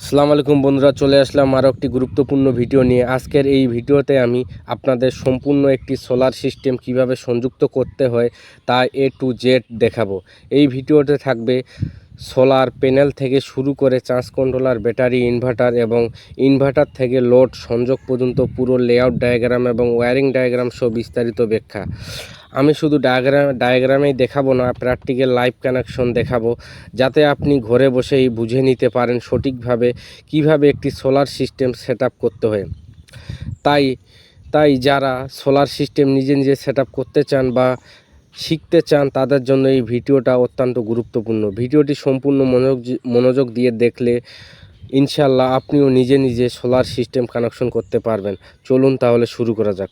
আসসালামু আলাইকুম বন্ধুরা, চলে আসলাম আরও একটি গুরুত্বপূর্ণ ভিডিও নিয়ে। আজকের এই ভিডিওতে আমি আপনাদের সম্পূর্ণ একটি সোলার সিস্টেম কীভাবে সংযুক্ত করতে হয় তা এ টু জেড দেখাবো। এই ভিডিওতে থাকবে সোলার প্যানেল থেকে শুরু করে চার্জ কন্ট্রোলার ব্যাটারি ইনভার্টার এবং ইনভার্টার থেকে লোড সংযোগ পর্যন্ত পুরো লেআউট ডায়াগ্রাম এবং ওয়্যারিং ডায়াগ্রাম সহ বিস্তারিত ব্যাখ্যা। আমি শুধু ডায়াগ্রাম ডায়াগ্রামেই দেখাবো না প্র্যাকটিক্যাল লাইভ কানেকশন দেখাবো, যাতে আপনি ঘরে বসেই বুঝে নিতে পারেন সঠিকভাবে কীভাবে একটি সোলার সিস্টেম সেট করতে হয়। তাই তাই যারা সোলার সিস্টেম নিজে নিজে সেট করতে চান বা শিখতে চান, তাদের জন্য এই ভিডিওটা অত্যন্ত গুরুত্বপূর্ণ। ভিডিওটি সম্পূর্ণ মনোযোগ মনোযোগ দিয়ে দেখলে ইনশাল্লাহ আপনিও নিজে নিজে সোলার সিস্টেম কানেকশন করতে পারবেন। চলুন তাহলে শুরু করা যাক।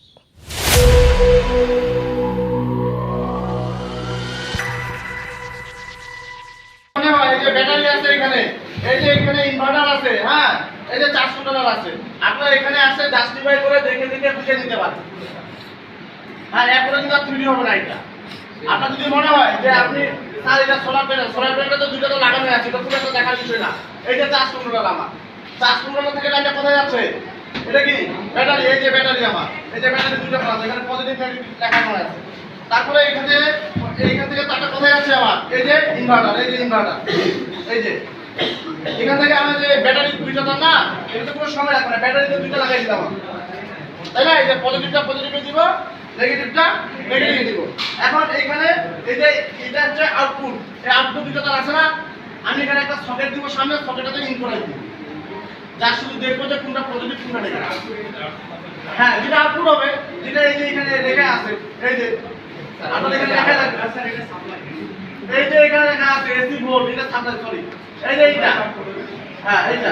এই যে চার্জ কন্ট্রোলার আছে, আপনারা এখানে আসে জাস্টিফাই করে দেখে দেখে বুঝে নিতে পারেন। হ্যাঁ এরপরে কিন্তু আর থ্রিডি হবে না এটা। আপনার যদি মনে হয় যে আপনি, স্যার, এটা সোলার প্যানেল সোলার প্যানেলটা তো দুটো তো লাগানো আছে এটা খুব একটা দেখার বিষয় না। এই যে চার্জ কন্ট্রোলার আমার। চার্জ কন্ট্রোলার থেকে লাইনটা কোথায় যাচ্ছে? এটা কি? ব্যাটারি এই যে ব্যাটারি আমার। এই যে ব্যাটারি দুটো প্লাস এখানে পজিটিভ নেগেটিভ দেখানো আছে। তারপরে এখান এইখান থেকে তারটা কোথায় আছে আমার? এই যে ইনভার্টার এই যে ইনভার্টার এই যে। এখান থেকে আমার যে ব্যাটারি দুইটা না এটা তো কোনো সময় লাগবে না, ব্যাটারিতে দুইটা লাগাই দিলাম তাই না? এই যে পজিটিভটা পজিটিভে দিব নেগেটিভটা নেগেটিভে দিব। এখন এইখানে এই যে এটা হচ্ছে আউটপুট এই আউটপুট দুটো তার আছে না? আমি এখানে একটা সকেট দিব, সামনে সকেটটাতে ইন করে দিব। যা শুধু দেখব যে কোনটা পজিটিভ কোনটা নেগেটিভ হ্যাঁ যেটা আউটপুট হবে, যেটা এই যে এখানে লেখা আছে, এই যে। আপনার এখানে লেখা আছে এই যে এখানে আছে, এসি ভোল্ট এটা সরি এই যে এইটা। হ্যাঁ এইটা।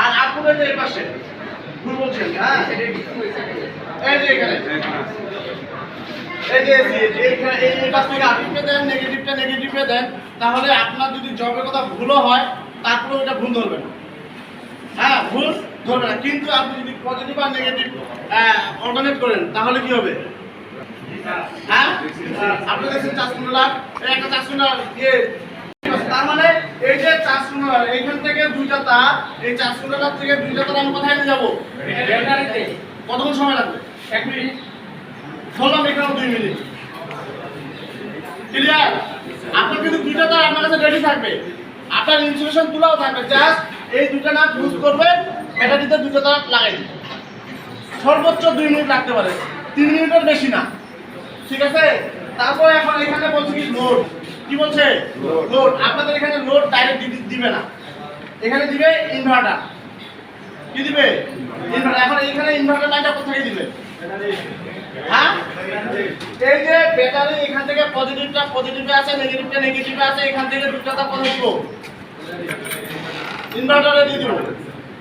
আর আউটপুটের যে পাশে ভুল বলছেন হ্যাঁ? এই যে এখানে। এই দেন নেগেটিভে দেন, তাহলে আপনার যদি জবের কথা ভুলও হয় তারপরে ওটা ভুল ধরবে না। হ্যাঁ ভুল ধরবে না। কিন্তু আপনি যদি পজিটিভ আর নেগেটিভ অল্টারনেট করেন, তাহলে কি হবে? হ্যাঁ? আপনি দেখছেন একটা ইয়ে তার মানে এই যে এইখান থেকে দুইটা তার এই থেকে দুইটা তার আমি কোথায় নিয়ে যাব? কতক্ষণ সময় লাগবে? এক মিনিট। বললাম এখানে দুই মিনিট। ক্লিয়ার আপনার কিন্তু দুইটা তার আপনার কাছে রেডি থাকবে। আপনার ইনসুলেশন তুলাও থাকবে। জাস্ট এই দুটো নাট ইউজ করবেন ব্যাটারিতে দুটো তার লাগাই সর্বোচ্চ দুই মিনিট লাগতে পারে। তিন মিনিটের বেশি না। ঠিক আছে? তারপর এখন এখানে বলছে কি লোড কি বলছে? লোড আপনাদের এখানে লোড ডাইরেক্ট দিবে না। এখানে দিবে ইনভার্টার কি দিবে? ইনভার্টার এখন এখানে ইনভার্টার লাইনটা কোথায় দিবে? হ্যাঁ? এই যে ব্যাটারি এখান থেকে পজিটিভটা পজিটিভে আছে নেগেটিভটা নেগেটিভে আছে এখান থেকে দুটোটা দিব ইনভার্টারে দিয়ে দিব।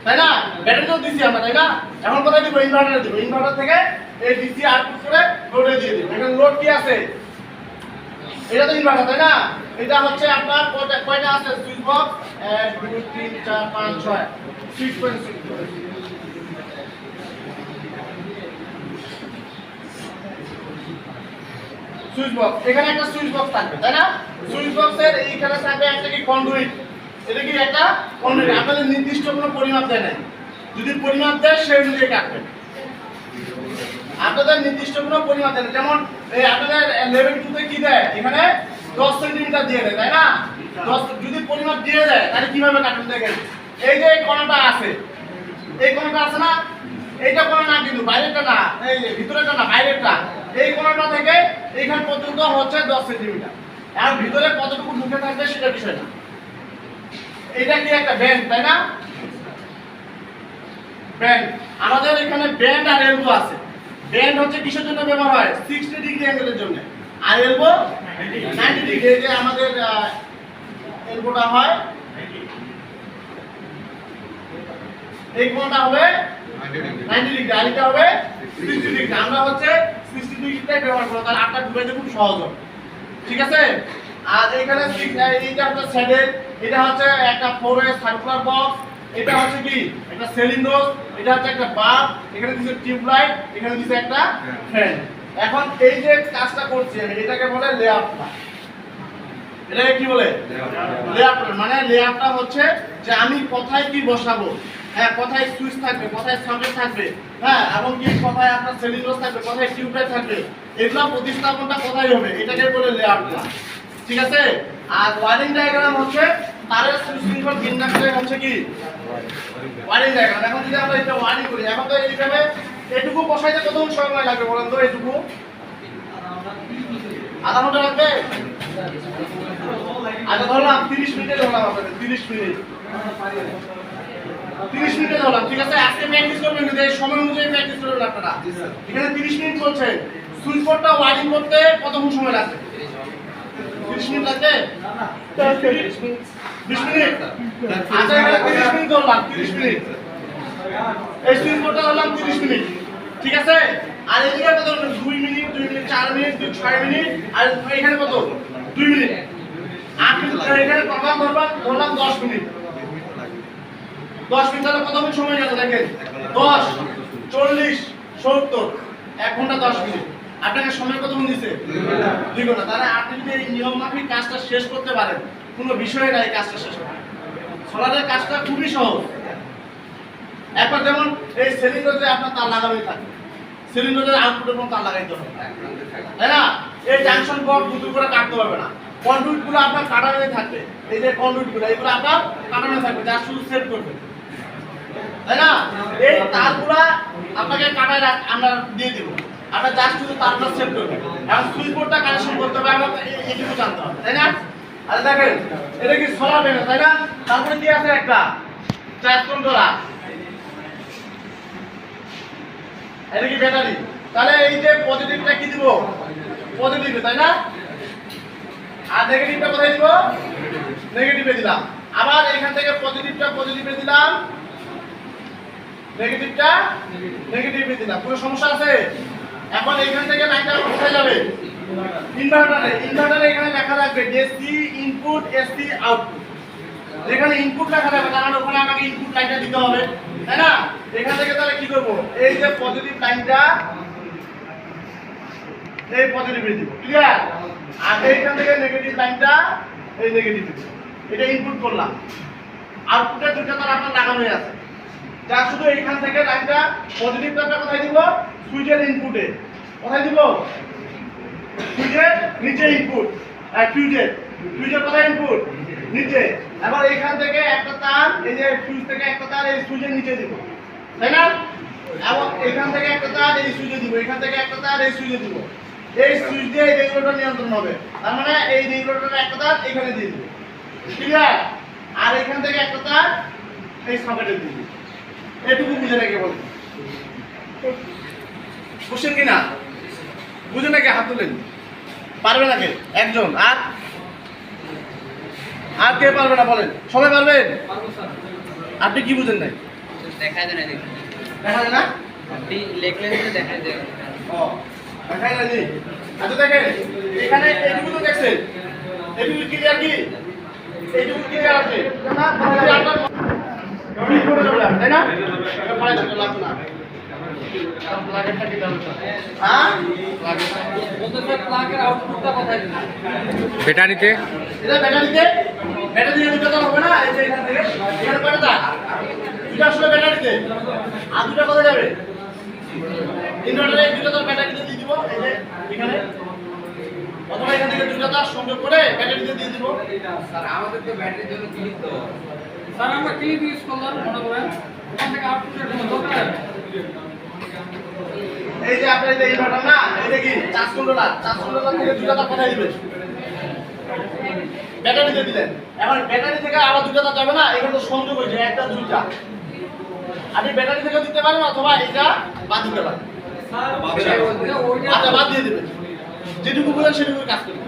তাই না? ব্যাটারি তো দিছি আমরা তাই না? এখন কোথায় দিব? ইনভার্টারে দিব। ইনভার্টার থেকে এই ডিসি আউটপুট করে লোডে দিয়ে দিব। এখানে লোড কি আছে? এটা তো ইনভার্টার তাই না? এটা হচ্ছে আপনার কয়টা কয়টা আছে? সুইচ বক্স এক, দুই, তিন, চার, পাঁচ, ছয়। Six point six switch box এখানে একটা সুইচ বক্স থাকবে, তাই না? সুইচ বক্সের এইখানে থাকবে একটা কি কন্ডুইট এটা কি একটা কন্ডুইট আপনাদের নির্দিষ্ট কোনো পরিমাপ দেয় নাই। যদি পরিমাপ দেয়, সেই অনুযায়ী কাটবেন। আপনাদের নির্দিষ্ট কোনো পরিমাপ দেয় যেমন, এই আপনাদের লেভেল টুতে কি দেয়? এখানে দশ সেন্টিমিটার দিয়ে দেয়, তাই না? দশ, যদি পরিমাপ দিয়ে দেয়, তাহলে কীভাবে কাটবেন দেখেন? এই যে কোণাটা আছে, এই কোণাটা আছে না? এইটা কোণা না, কিন্তু বাইরেটা না, এই ভিতরেটা না বাইরেটা এই কোণাটা থেকে এইখান পর্যন্ত হচ্ছে দশ সেন্টিমিটার। আর ভিতরে কতটুকু ঢুকে থাকবে সেটা বিষয় না। এটা কি একটা ব্যান্ড তাই না? ব্যান্ড আমাদের এখানে ব্যান্ড আর এলবো আছে। ব্যান্ড হচ্ছে কিসের জন্য ব্যবহার হয়? সিক্সটি ডিগ্রি অ্যাঙ্গেলের জন্য। আর এলবো নাইনটি ডিগ্রি এই যে আমাদের এলবোটা হয় এই কোণটা হবে নাইনটি ডিগ্রি আর এটা হবে সিক্সটি ডিগ্রি আমরা হচ্ছে সিক্সটি ডিগ্রিটাই ব্যবহার করব তাহলে আপনার ঢুকাইতে খুব সহজ হবে। ঠিক আছে? আর এখানে এইটা হচ্ছে স্যাডেল এটা হচ্ছে একটা ফোর ওয়ে সার্কুলার বক্স এটা হচ্ছে কি? একটা সিলিন্ডার এটা হচ্ছে একটা বাল্ব এখানে দিচ্ছে টিউব লাইট এখানে দিচ্ছে একটা ফ্যান এখন এই যে কাজটা করছি আমি এটাকে বলে লেআউট এটাকে কি বলে? লেআউট মানে লেআউটটা হচ্ছে যে আমি কোথায় কি বসাবো হ্যাঁ কোথায় সুইচ থাকবে কোথায় সকেট থাকবে হ্যাঁ এবং কি কোথায় আপনার সেলিংস থাকবে কোথায় টিউবলাইট থাকবে এগুলো প্রতিস্থাপনটা কোথায় হবে? এটাকে বলে লেআউটটা ঠিক আছে? আর ওয়ারিং ডায়াগ্রাম হচ্ছে তারের সুশৃঙ্খল বিন্যাসে হচ্ছে কি? ওয়ারিং ডায়াগ্রাম এখন যদি সময় লাগবে। বলেন তো এটুকু তিরিশ মিনিটে ধরলাম তিরিশ তিরিশ ঠিক আছে আজকে প্র্যাকটিস করবেন কিন্তু সময় অনুযায়ী প্র্যাকটিস করবেন আপনারা এখানে তিরিশ মিনিট চলছে সুইচ বোর্ডটা ওয়ারিং করতে কতক্ষণ সময় লাগবে? তিরিশ মিনিট লাগবে বিশ মিনিট আচ্ছা এখানে তিরিশ মিনিট ধরলাম তিরিশ মিনিট। এই সুইচ বোর্ডটা মিনিট। ঠিক আছে? আর এদিকে কত দুই মিনিট দুই মিনিট, চার মিনিট, দুই, ছয় মিনিট, আর এখানে কত? দুই মিনিট। আট মিনিট এখানে প্রোগ্রাম ধরলাম ধরলাম দশ মিনিট। দশ মিনিট তাহলে কতক্ষণ সময় গেল দেখেন? দশ, চল্লিশ, সত্তর। এক ঘণ্টা দশ মিনিট। আপনাকে সময় কতক্ষণ দিছে? দুই ঘণ্টা। তাহলে আপনি যদি এই নিয়ম মাফিক কাজটা শেষ করতে পারেন কোনো বিষয় নাই কাজটা শেষ করা। সোলারের কাজটা খুবই সহজ। একবার যেমন এই সিলিন্ডারে আপনার তার লাগানোই থাকে। সিলিন্ডারের আউটপুটের কোনো তার লাগাইতে হবে। তাই না? এই জাংশন বক্স দুটো করে কাটতে পারবে না। কন্ডুইটগুলো আপনার কাটানোই থাকবে। এই যে কন্ডুইটগুলো, এগুলো আপনার কাটানো থাকবে, যা শুধু সেট করবে। তাই না? এই তারগুলা আপনাকে কাটায় রাখ আমরা দিয়ে দিব। আপনার জাস্ট শুধু তারটা সেট করবে। এখন সুইচ বোর্ডটা কানেকশন করতে হবে আমরা এটুকু জানতে হবে। তাই না? আরে দেখেন এটা কি সোলার প্যানেল তাই না? তারপরে কি আছে একটা? চার্জ কন্ট্রোলার এটা কি ব্যাটারি? তাহলে এই যে পজিটিভটা কি দিব? পজিটিভ তাই না? আর নেগেটিভটা কোথায় দিব? নেগেটিভে দিলাম। আবার এখান থেকে পজিটিভটা পজিটিভে দিলাম। নেগেটিভটা নেগেটিভে দিলাম। কোনো সমস্যা আছে? এখন এখান থেকে লাইনটা কোথায় যাবে। ইনভার্টারে ইনভার্টারে এখানে লেখা থাকবে ডিসি ইনপুট এসি আউটপুট যেখানে ইনপুট লেখা থাকবে, তার মানে ওখানে আমাকে ইনপুট লাইনটা দিতে হবে, তাই না? এখান থেকে তাহলে কি করব? এই যে পজিটিভ লাইনটা এই পজিটিভ দিব ক্লিয়ার আর এইখান থেকে নেগেটিভ লাইনটা এই নেগেটিভ এটা ইনপুট করলাম। আউটপুটে দুটো তার আপনার লাগানোই আছে। যা শুধু এইখান থেকে লাইনটা পজিটিভ তারটা কোথায় দিব? সুইচের ইনপুটে কোথায় দিব? সুইচের নিচে ইনপুট আর ফিউজের ফিউজের কোথায় ইনপুট নিচে। এবার এখান থেকে একটা তার এই যে ফিউজ থেকে একটা তার এই সুইচের নিচে দিব। তাই না? এবং এখান থেকে একটা তার এই সুইচে দিব। এখান থেকে একটা তার এই সুইচে দিব। এই সুইচ দিয়ে এই রেগুলেটর নিয়ন্ত্রণ হবে। তার মানে এই রেগুলেটরের একটা তার এখানে দিয়ে দিব। ক্লিয়ার আর এখান থেকে একটা তার এই সকেটে দিয়ে দিব। এটুকু বুঝে নাকি বল। বুঝছেন কি না? বুঝে নাকি হাত তুলেন। পারবে নাকি? একজন। আর? আর কে পারবে না বলেন? সবাই পারবেন আপনি কি বুঝেন নাই? দেখা যায় না দেখা যায় না? আপনি লেখলেন দেখা যায় ও দেখাই না। জি আচ্ছা দেখেন এখানে এইটুকু তো দেখছেন। এইটুকু ক্লিয়ার কি? এইটুকু ক্লিয়ার আছে। না তাই না। ব্যাটারিতে ব্যাটারিতে ব্যাটারি দুটো হবে না দিয়ে দিব এই এখানে থেকে দুটো তার সংযোগ করে ব্যাটারিতে দিয়ে দিব স্যার আমাদের তো ব্যাটারির জন্য ক্লিক তো স্যার, আমরা ক্লিপ ইউজ করলাম, মনে করেন। ওখান থেকে আউটপুটের কোনো দরকার? এই যে আপনার এই ইনভার্টার না এটা কি চার্জ কন্ট্রোলার চার্জ কন্ট্রোলার থেকে দুটো তার কোথায় দিবেন। ব্যাটারিতে দিলেন। এখন ব্যাটারি থেকে আবার দুটো তার যাবে না, এখানে তো সংযোগ হয়েছে, একটা, দুইটা। আপনি ব্যাটারি থেকে দিতে পারেন অথবা এটা বাদ দিতে পারেন। আচ্ছা বাদ দিয়ে দেবেন। যেটুকু বলেন সেটুকু কাজ করবেন।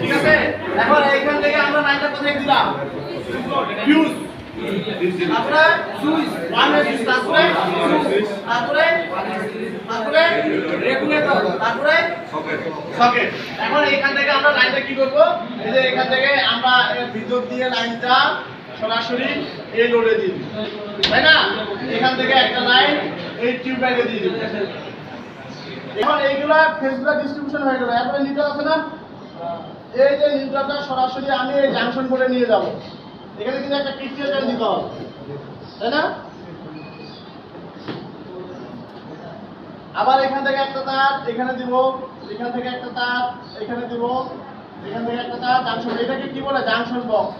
ঠিক আছে? এখন এইখান থেকে আমরা লাইনটা কোথায় দিলাম? ফিউজ তারপরে সুইচ সুইচ তারপরে সুইচ তারপরে তারপরে রেগুলেটর তারপরে সকেট এখন এখান থেকে আমরা লাইনটা কি করব? এই যে এখান থেকে আমরা ভিতর দিয়ে লাইনটা সরাসরি এই লোডে দিয়ে দিব। তাই না? এখান থেকে একটা লাইন এই টিউব লাইনে দিয়ে দিব। এখন এইগুলা ফেসগুলা ডিস্ট্রিবিউশন হয়ে গেল। এরপরে আছে না? এই যে নিউট্রালটা সরাসরি আমি এই জাংশন করে নিয়ে যাব। এখানে কিন্তু একটা জয়েন দিতে হবে। তাই না? আবার এখান থেকে একটা তার, এখানে দিব, এখান থেকে একটা তার, এখানে দিব, এখান থেকে একটা তার জাংশন এটাকে কি বলে? জাংশন বক্স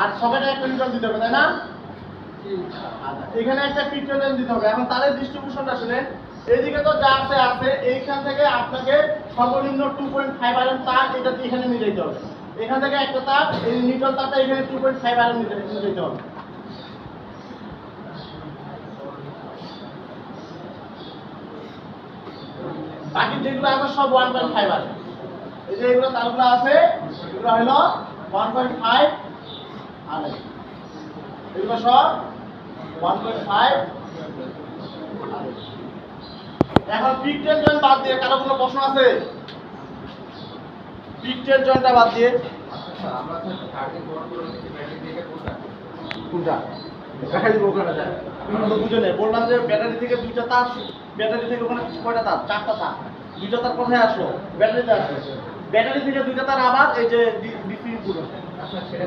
আর সবাই একটা নিউট্রাল দিতে হবে, তাই না? এখানে একটা পিক্টোরিয়াল দিতে হবে। এখন তারের ডিস্ট্রিবিউশনটা শুনেন এইদিকে তো যা আছে আছে, এইখান থেকে আপনাকে সর্বনিম্ন টু পয়েন্ট ফাইভ আয়রন তার এটা এখানে নিয়ে যেতে হবে। এখান থেকে একটা তার, এই নিউট্রাল তারটা এখানে টু পয়েন্ট ফাইভ আয়রন নিয়ে যেতে হবে। বাকি যেগুলো আছে সব ওয়ান পয়েন্ট ফাইভ আছে এই যে এগুলো তারগুলো আছে, এগুলো হলো ওয়ান পয়েন্ট ফাইভ আর। এগুলো সব এখন পিকটেল জয়েন্ট বাদ দিয়ে কারও কোনো প্রশ্ন আছে? পিকটেল জয়েন্টটা বাদ দিয়ে। কোনটা? বললাম যে ব্যাটারি থেকে দুইটা তার ব্যাটারি থেকে ওখানে কয়টা তার? চারটা তার। দুইটা তার কোথায় আসলো? ব্যাটারিতে আসলো। ব্যাটারি থেকে দুইটা তার আবার এই যে ডিসি পুরো আচ্ছা সেটা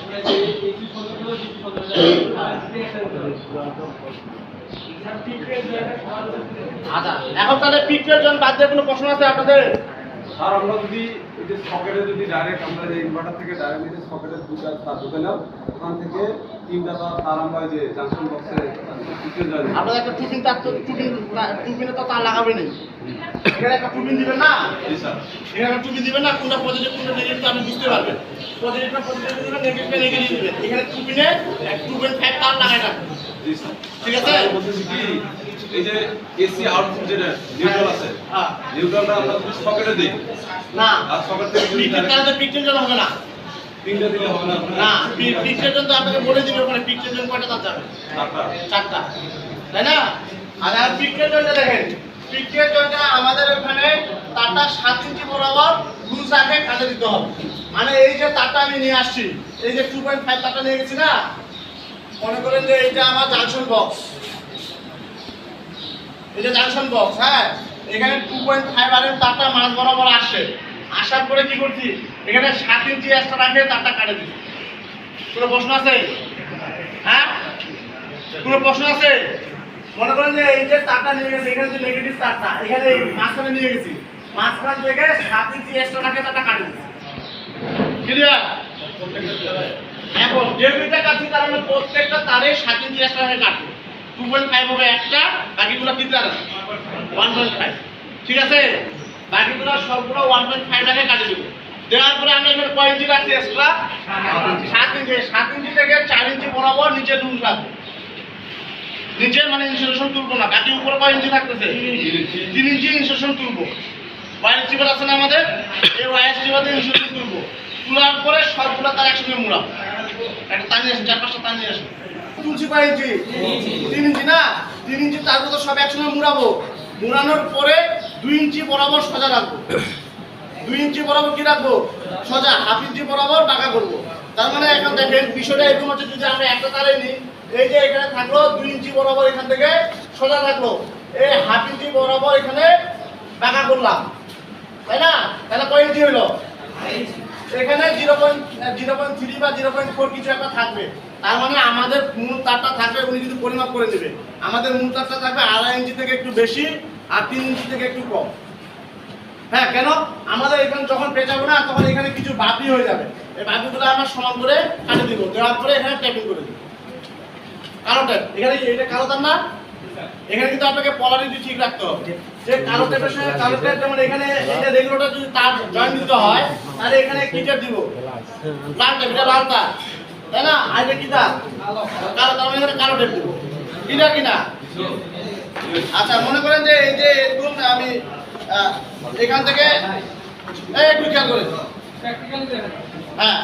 আচ্ছা এখন তাহলে পিকচার জন বাদ দিয়ে কোনো প্রশ্ন আছে আপনাদের? স্যার, আমরা যদি সকেটে যদি ডাইরেক্ট আমরা যে ইনভার্টার থেকে ডাইরেক্ট সকেটে দুটা তার ঢুকে নাও ওখান থেকে তিনটা তার তার আমরা যে জাংশন বক্সে ঢুকে একটা টুপিন তার তো টুপিন তো তার লাগাবেন এখানে একটা টুপিন দিবেন না? এখানে একটা টুপিন দিবেন না? কোনটা পজিটিভ কোনটা নেগেটিভ আপনি বুঝতে পারবেন। পজিটিভটা পজিটিভ দিবেন নেগেটিভটা নেগেটিভ দিবেন। এখানে টুপিনে টু পয়েন্ট ফাইভ তার লাগাই রাখবেন। ঠিক আছে? বলতেছি কি এই যে এসি আউটপুট যেটা নিউট্রাল আছে হ্যাঁ। নিউট্রালটা আমরা সকেটে দিই না। আর সকেট থেকে তো জন হবে না। তিনটা দিলে হবে না। না পিকচার জন তো আপনাকে বলে দিবে ওখানে। পিকচার জন কয়টা তার যাবে? চারটা। চারটা। তাই না? আর আর পিকের জনটা দেখেন। পিকের জনটা আমাদের ওখানে তারটা সাত ইঞ্চি বরাবর লুজ রাখে কাজে দিতে হবে। মানে এই যে তারটা আমি নিয়ে আসছি এই যে টু পয়েন্ট ফাইভ তারটা নিয়ে গেছি না মনে করেন যে এইটা আমার জাংশন বক্স এই যে জাংশন বক্স হ্যাঁ? এখানে টু পয়েন্ট ফাইভ আর তারটা মাছ বরাবর আসছে। আসার পরে কি করছি? এখানে সাত ইঞ্চি এক্সট্রা রাখে, তারটা কাটে দিচ্ছি কোনো প্রশ্ন আছে? হ্যাঁ? কোনো প্রশ্ন আছে? মনে করেন যে এই যে তারটা নিয়ে গেছে, এখানে যে নেগেটিভ তারটা, এখানে মাঝখানে নিয়ে গেছি। মাঝখান থেকে সাত ইঞ্চি এক্সট্রা রাখে, তারটা কাটে দিচ্ছি ক্লিয়ার এখন দুইটা কাটছি, তার মানে প্রত্যেকটা তারে সাত ইঞ্চি এক্সট্রা রাখে কাটবে। টু পয়েন্ট ফাইভ হবে একটা, বাকিগুলো কি তার ওয়ান পয়েন্ট ফাইভ ঠিক আছে? বাকিগুলো সবগুলো ওয়ান পয়েন্ট ফাইভ রাখে কাটে দেবো। দেওয়ার পরে আমি এখানে কয় ইঞ্চি রাখছি এক্সট্রা? সাত ইঞ্চি। সাত ইঞ্চি থেকে চার ইঞ্চি বরাবর নিচে লুজ রাখব নিচে মানে ইনসুলেশন তুলবো না। বাকি উপরে কয় ইঞ্চি থাকতেছে? তিন ইঞ্চি ইনসুলেশন তুলবো। ওয়াইস টিপার আছে না আমাদের? এই টিপার দিয়ে ইনসুলেশন তুলবো। তোলার পরে সবগুলো তার একসঙ্গে মুড়াবো। একটা টানিয়ে আসুন, চার পাঁচটা টানিয়ে আসুন। তুলছি কয় ইঞ্চি? তিন ইঞ্চি না? তিন ইঞ্চি তারপর তো সব একসঙ্গে মুড়াবো। মুড়ানোর পরে দুই ইঞ্চি বরাবর সোজা রাখব। দুই ইঞ্চি বরাবর কি রাখব? সোজা, হাফ ইঞ্চি বরাবর বাঁকা করব। তার মানে এখন দেখেন, বিষয়টা এরকম হচ্ছে, যদি আমরা একটা তারে নিই, এই যে এখানে থাকল, দুই ইঞ্চি বরাবর এখান থেকে সোজা থাকল এই হাফ ইঞ্চি বরাবর এখানে বাঁকা করলাম। তাই না? তাহলে কয় ইঞ্চি হইল? এখানে zero point zero point three বা জিরো পয়েন্ট ফোর কিছু একটা থাকবে। তার মানে আমাদের মূল তারটা থাকবে, উনি কিন্তু পরিমাপ করে দেবে আমাদের মূল তারটা থাকবে আড়াই ইঞ্চি থেকে একটু বেশি আর তিন ইঞ্চি থেকে একটু কম। হ্যাঁ কেন? আমাদের এখানে যখন পেঁচাবো না, তখন এখানে কিছু বাপি হয়ে যাবে। এই বাপিগুলো আমরা সমান করে কাটে দিব। দেওয়ার পরে এখানে ট্যাপিং করে দিব। কালো ট্যাপ এখানে এটা কালো তার না এখানে কিন্তু আপনাকে পলারিটি ঠিক রাখতে হবে। যে কালো ট্যাপের সঙ্গে কালো ট্যাপ যেমন এখানে এটা রেগুলেটর যদি তার জয়েন দিতে হয়, তাহলে এখানে কি ট্যাপ দিব? লাল ট্যাপ এটা লাল তার তাই না? আর এটা কি তার কালো তার মানে এখানে কালো ট্যাপ দিব। কিনা কিনা? আচ্ছা মনে করেন যে এই যে এরকম আমি এখান থেকে একটু খেয়াল করে হ্যাঁ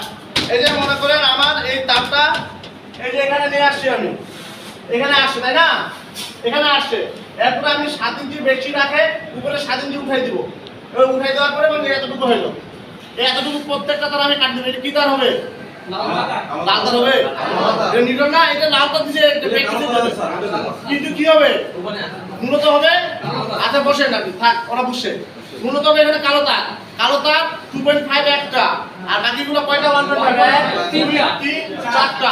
এই যে মনে করেন আমার এই তারটা, এই যে এখানে নিয়ে আসছি আমি। এখানে আসছে, তাই না? এখানে আসছে। এরপরে আমি সাত ইঞ্চি বেশি রাখে, উপরে সাত ইঞ্চি উঠাই দিব। উঠাই দেওয়ার পরে এতটুকু হইল এতটুকু প্রত্যেকটা তার আমি কাট দেবো এটা কি তার হবে? লাল হবে। এটা নিল না এটা লাল দিছে এটা বেশি দিতে। হবে। কিন্তু কি হবে? মূলত হবে? আচ্ছা বসেন আপনি থাক ওরা বসে মূলত হবে এখানে কালো তার কালো তার টু পয়েন্ট ফাইভ একটা। আর বাকিগুলো কয়টা? ওয়ান পয়েন্ট ফাইভ তিনটা। চারটা।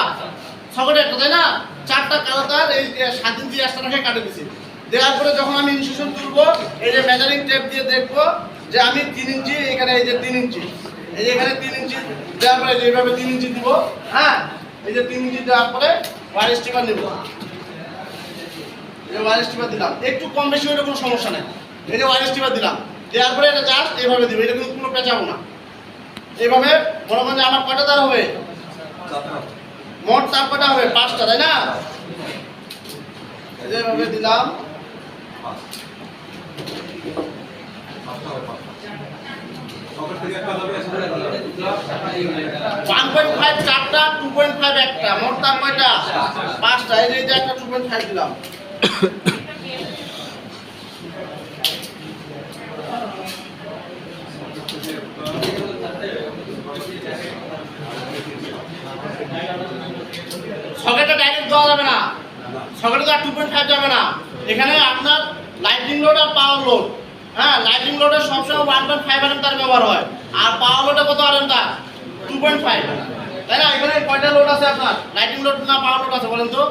সকলে একটা তাই না? চারটা কালো তার এই যে সাত ইঞ্চি রাস্তাটাকে কাটে দিছি। দেওয়ার পরে যখন আমি তুলবো এই যে মেজারিং টেপ দিয়ে দেখব যে আমি তিন ইঞ্চি এখানে এই যে তিন ইঞ্চি। এই যে এখানে তিন ইঞ্চি দেওয়ার পরে এইভাবে তিন ইঞ্চি দিব হ্যাঁ? এই যে তিন ইঞ্চি দেওয়ার পরে ওয়ার স্টিকার নিব। এই ওয়ার স্টিপার দিলাম। একটু কম বেশি হলে কোনো সমস্যা নেই। এই যে ওয়ার স্টিপার দিলাম। দেওয়ার পরে এটা জাস্ট এইভাবে দিব, এটা কিন্তু কোনো পেঁচাবো না। এইভাবে মনে করেন আমার কয়টা তার হবে? মোট তার কয়টা হবে? পাঁচটা, তাই না? এইভাবে দিলাম সকেট থেকে একটা যাবে সামনে যাবে ওয়ান পয়েন্ট ফাইভ চারটা টু পয়েন্ট ফাইভ একটা একটা টু পয়েন্ট ফাইভ দিলাম। ডাইরেক্ট দেওয়া যাবে না। সকেটে তো আর টু পয়েন্ট ফাইভ যাবে না। এখানে আপনার লাইটিং লোড আর পাওয়ার লোড হ্যাঁ লাইটিং লোডের সবসময় ওয়ান পয়েন্ট ফাইভ আর তার ব্যবহার হয়। আর পাওয়ার লোডে কত আর তার? টু পয়েন্ট ফাইভ তাই না? এখানে কয়টা লোড আছে আপনার? লাইটিং লোড না পাওয়ার লোড আছে বলেন তো।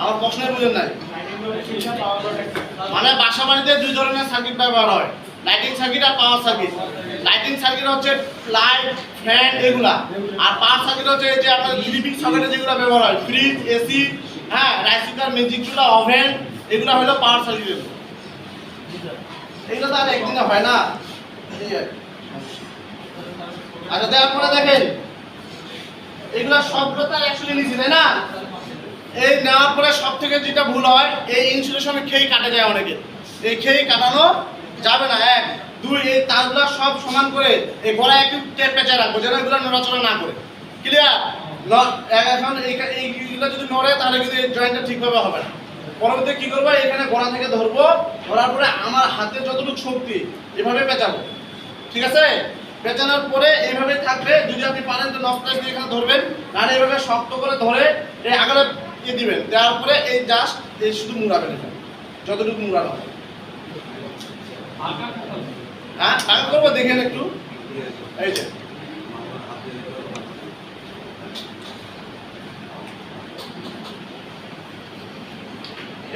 আমার প্রশ্নের বুঝেন নাই। মানে বাসা বাড়িতে দুই ধরনের সার্কিট ব্যবহার হয়। লাইটিং সার্কিট আর পাওয়ার সার্কিট লাইটিং সার্কিট হচ্ছে লাইট ফ্যান এগুলা। আর পাওয়ার সার্কিট হচ্ছে যে আপনার স্লিপিং সকেটে যেগুলো ব্যবহার হয়। ফ্রিজ এসি হ্যাঁ রাইস কুকার ম্যাজিক চুলা ওভেন এগুলো হলো পাওয়ার সার্কিট এগুলো তো আর একদিনে হয় না। আচ্ছা দেওয়ার পরে দেখেন। এগুলা সবগুলো তো একসঙ্গে নিছি তাই না? এই নেওয়ার পরে সব থেকে যেটা ভুল হয়, এই ইনসুলেশনে খেয়ে কাটা যায় অনেকে। এই খেয়ে কাটানো যাবে না, এক। দুই, এই তারগুলো সব সমান করে, এই গলায় একটু পেঁচে রাখব, যেন এগুলো নড়াচড়া না করে। ক্লিয়ার এখন এই- এইগুলো যদি নড়ে তাহলে কিন্তু এই জয়েন্টটা ঠিকভাবে হবে না। পরবর্তী কি করব? এখানে গলা থেকে ধরবো। ধরার পরে আমার হাতে যতটুকু শক্তি এভাবে পেঁচাবো। ঠিক আছে? পেঁচানোর পরে এইভাবে থাকবে যদি আপনি পারেন তো নকটাস দিয়ে এখানে ধরবেন। আর এইভাবে শক্ত করে ধরে এই আগালে ইয়ে দিবেন। দেওয়ার পরে এই জাস্ট এই শুধু মুড়াবেন এখানে। যতটুকু মুড়ানো হয়। হ্যাঁ? টাকা করব দেখেন একটু। এই যে।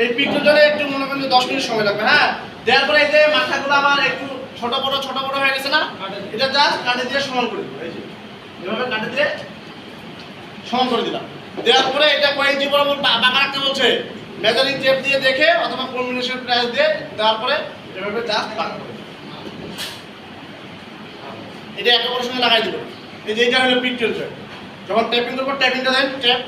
এই পিকটার জন্য একটু মনে করেন দশ মিনিট সময় লাগবে হ্যাঁ? দেওয়ার পরে এই যে মাথাগুলো আমার একটু ছোট বড় ছোট বড় হয়ে গেছে না? এটা জাস্ট কাটে দিয়ে সমান করে দিবো এই যে। এভাবে কাটে দিয়ে সমান করে দিলাম। দেওয়ার পরে এটা কয়েক ইঞ্চি বরাবর বাঁকা রাখতে বলছে। মেজারিং টেপ দিয়ে দেখে অথবা কম্বিনেশন প্রাইস দিয়ে দেওয়ার পরে এভাবে জাস্ট বাঁকা করে এটা একটা করে সঙ্গে লাগাই দিব এই যে এটা হলো পিকচার যখন ট্যাপিং করব ট্যাপিংটা দেন ট্যাপ